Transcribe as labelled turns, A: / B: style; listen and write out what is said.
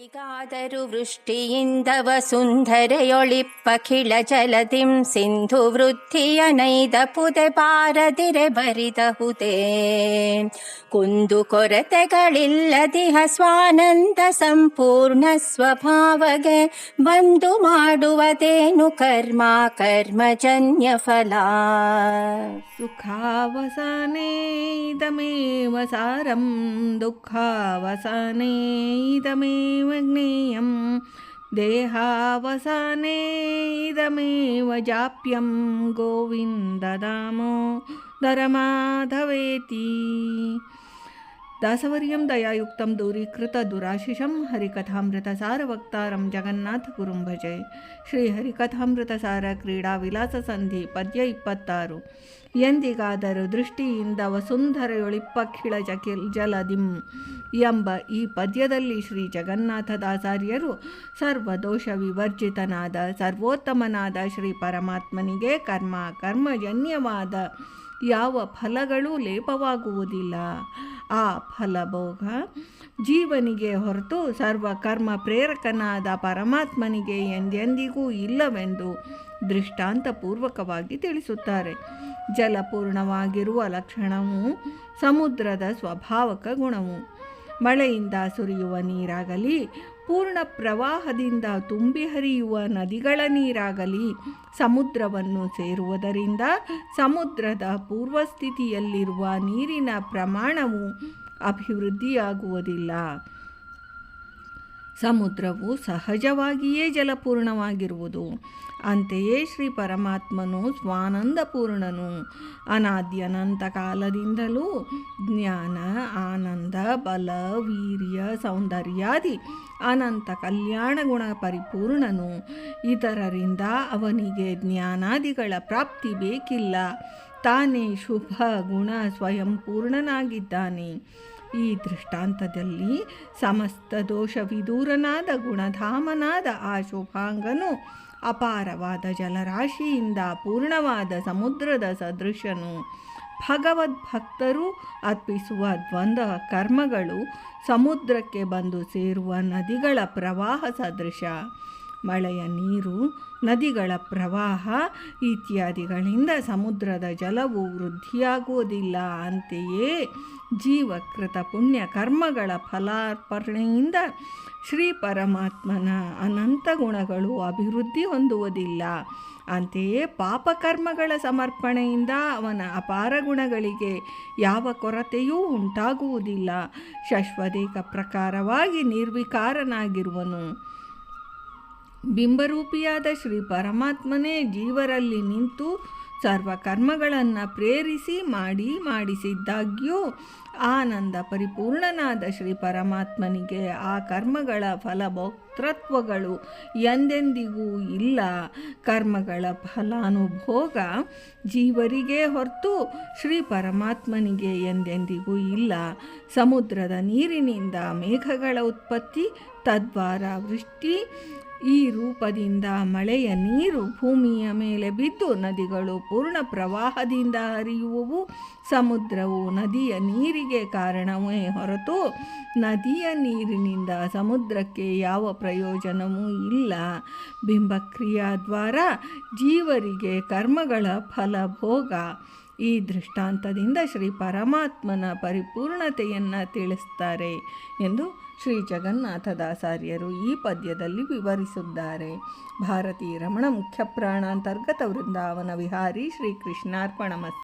A: ಎಲ್ಲಿಗಾದರೂ ವೃಷ್ಟಿಯಿಂದವ ಸುಂದರೆಯೊಳಿಪ್ಪಖಿಳ ಜಲದಿಂ ಸಿಂಧು ವೃದ್ಧಿಯ ನೈದ ಪುದೆ ಬಾರದಿರೆ ಬರಿದಹುದೇ ಕುಂದು ಕೊರತೆಗಳಿಲ್ಲದಿಹ ಸ್ವಾನಂದ ಸಂಪೂರ್ಣ ಸ್ವಭಾವಗೆ ಬಂದು ಮಾಡುವುದೇನು ಕರ್ಮ ಕರ್ಮಜನ್ಯ ಫಲ
B: ಸುಖಾವಸಾನೆ ಇದಮೇವ ಸಾರಂ ದುಃಖಾವಸಾನೆ इदमेवज्ञेयं देहावसाने इदमेव जाप्यं गोविन्ददामो धरमाधवेति ಭಜೆ ಶ್ರೀ ಹರಿಕಥಾಮೃತ ಸಾರ ಕ್ರೀಡಾ ವಿಲಾಸ ಸಂಧಿ ಪದ್ಯ ಇಪ್ಪತ್ತಾರು. ಎಂದಿಗಾದರೂ ದೃಷ್ಟಿಯಿಂದ ವಸುಂಧರೆಯೊಳಿಪ್ಪಖಿಳ ಜಕಿಲ್ ಜಲದಿಂ ಎಂಬ ಈ ಪದ್ಯದಲ್ಲಿ ಶ್ರೀ ಜಗನ್ನಾಥದಾಚಾರ್ಯರು ಸರ್ವದೋಷ ವಿವರ್ಜಿತನಾದ, ಸರ್ವೋತ್ತಮನಾದ ಶ್ರೀ ಪರಮಾತ್ಮನಿಗೆ ಕರ್ಮ, ಕರ್ಮಜನ್ಯವಾದ ಯಾವ ಫಲಗಳೂ ಲೇಪವಾಗುವುದಿಲ್ಲ. ಆ ಫಲಭೋಗ. ಜೀವನಿಗೆ ಹೊರತು ಸರ್ವ ಕರ್ಮ ಪ್ರೇರಕನಾದ ಪರಮಾತ್ಮನಿಗೆ ಎಂದೆಂದಿಗೂ ಇಲ್ಲವೆಂದು ದೃಷ್ಟಾಂತಪೂರ್ವಕವಾಗಿ ತಿಳಿಸುತ್ತಾರೆ. ಜಲಪೂರ್ಣವಾಗಿರುವ ಲಕ್ಷಣವು ಸಮುದ್ರದ ಸ್ವಭಾವಕ ಗುಣವು. ಮಳೆಯಿಂದ ಸುರಿಯುವ ನೀರಾಗಲಿ, ಪೂರ್ಣ ಪ್ರವಾಹದಿಂದ ತುಂಬಿ ಹರಿಯುವ ನದಿಗಳ ನೀರಾಗಲಿ, ಸಮುದ್ರವನ್ನು ಸೇರುವುದರಿಂದ ಸಮುದ್ರದ ಪೂರ್ವಸ್ಥಿತಿಯಲ್ಲಿರುವ ನೀರಿನ ಪ್ರಮಾಣವು ಅಭಿವೃದ್ಧಿಯಾಗುವುದಿಲ್ಲ. ಸಮುದ್ರವು ಸಹಜವಾಗಿಯೇ ಜಲಪೂರ್ಣವಾಗಿರುವುದು. ಅಂತೆಯೇ ಶ್ರೀ ಪರಮಾತ್ಮನು ಸ್ವಾನಂದಪೂರ್ಣನು. ಅನಾದ್ಯನಂತ ಕಾಲದಿಂದಲೂ ಜ್ಞಾನ, ಆನಂದ, ಬಲ, ವೀರ್ಯ, ಸೌಂದರ್ಯಾದಿ, ಅನಂತ ಕಲ್ಯಾಣ ಗುಣ ಪರಿಪೂರ್ಣನು. ಇತರರಿಂದ ಅವನಿಗೆ ಜ್ಞಾನಾದಿಗಳ ಪ್ರಾಪ್ತಿ ಬೇಕಿಲ್ಲ. ತಾನೇ ಶುಭ ಗುಣ ಸ್ವಯಂ ಪೂರ್ಣನಾಗಿದ್ದಾನೆ ಈ ದೃಷ್ಟಾಂತದಲ್ಲಿ ಸಮಸ್ತ ದೋಷ ವಿದೂರನಾದ ಗುಣಧಾಮನಾದ ಆ ಶುಭಾಂಗನು ಅಪಾರವಾದ ಜಲರಾಶಿಯಿಂದ ಪೂರ್ಣವಾದ ಸಮುದ್ರದ ಸದೃಶನು. ಭಗವದ್ಭಕ್ತರು ಅರ್ಪಿಸುವ ದ್ವಂದ್ವ ಕರ್ಮಗಳು ಸಮುದ್ರಕ್ಕೆ ಬಂದು ಸೇರುವ ನದಿಗಳ ಪ್ರವಾಹ ಸದೃಶ. ಮಳೆಯ ನೀರು, ನದಿಗಳ ಪ್ರವಾಹ ಇತ್ಯಾದಿಗಳಿಂದ ಸಮುದ್ರದ ಜಲವು ವೃದ್ಧಿಯಾಗುವುದಿಲ್ಲ. ಅಂತೆಯೇ ಜೀವಕೃತ ಪುಣ್ಯ ಕರ್ಮಗಳ ಫಲಾರ್ಪಣೆಯಿಂದ ಶ್ರೀ ಪರಮಾತ್ಮನ ಅನಂತ ಗುಣಗಳು ಅಭಿವೃದ್ಧಿ ಹೊಂದುವುದಿಲ್ಲ. ಅಂತೆಯೇ ಪಾಪಕರ್ಮಗಳ ಸಮರ್ಪಣೆಯಿಂದ ಅವನ ಅಪಾರ ಗುಣಗಳಿಗೆ ಯಾವ ಕೊರತೆಯೂ ಉಂಟಾಗುವುದಿಲ್ಲ. ಶಶ್ವದೇಕ ಪ್ರಕಾರವಾಗಿ ನಿರ್ವಿಕಾರನಾಗಿರುವನು. ಬಿಂಬರೂಪಿಯಾದ ಶ್ರೀ ಪರಮಾತ್ಮನೇ ಜೀವರಲ್ಲಿ ನಿಂತು ಸರ್ವ ಕರ್ಮಗಳನ್ನು ಪ್ರೇರಿಸಿ ಮಾಡಿ ಮಾಡಿಸಿದ್ದಾಗ್ಯೂ ಆನಂದ ಪರಿಪೂರ್ಣನಾದ ಶ್ರೀ ಪರಮಾತ್ಮನಿಗೆ ಆ ಕರ್ಮಗಳ ಫಲಭೋಕ್ತೃತ್ವಗಳು ಎಂದೆಂದಿಗೂ ಇಲ್ಲ. ಕರ್ಮಗಳ ಫಲಾನುಭೋಗ ಜೀವರಿಗೆ ಹೊರತು ಶ್ರೀ ಪರಮಾತ್ಮನಿಗೆ ಎಂದೆಂದಿಗೂ ಇಲ್ಲ. ಸಮುದ್ರದ ನೀರಿನಿಂದ ಮೇಘಗಳ ಉತ್ಪತ್ತಿ, ತದ್ವಾರ ವೃಷ್ಟಿ ಈ ರೂಪದಿಂದ ಮಳೆಯ ನೀರು ಭೂಮಿಯ ಮೇಲೆ ಬಿದ್ದು ನದಿಗಳು ಪೂರ್ಣ ಪ್ರವಾಹದಿಂದ ಹರಿಯುವವು. ಸಮುದ್ರವು ನದಿಯ ನೀರಿಗೆ ಕಾರಣವೇ ಹೊರತು ನದಿಯ ನೀರಿನಿಂದ ಸಮುದ್ರಕ್ಕೆ ಯಾವ ಪ್ರಯೋಜನವೂ ಇಲ್ಲ. ಬಿಂಬಕ್ರಿಯಾದ್ವಾರ ಜೀವರಿಗೆ ಕರ್ಮಗಳ ಫಲಭೋಗ. ಈ ದೃಷ್ಟಾಂತದಿಂದ ಶ್ರೀ ಪರಮಾತ್ಮನ ಪರಿಪೂರ್ಣತೆಯನ್ನು ತಿಳಿಸ್ತಾರೆ ಎಂದು ಶ್ರೀ ಜಗನ್ನಾಥದಾಚಾರ್ಯರು ಈ ಪದ್ಯದಲ್ಲಿ ವಿವರಿಸಿದ್ದಾರೆ ಭಾರತೀ ರಮಣ ಮುಖ್ಯ ಪ್ರಾಣಾಂತರ್ಗತ ವೃಂದಾವನ ವಿಹಾರಿ ಶ್ರೀ ಕೃಷ್ಣಾರ್ಪಣಮಸ್ತು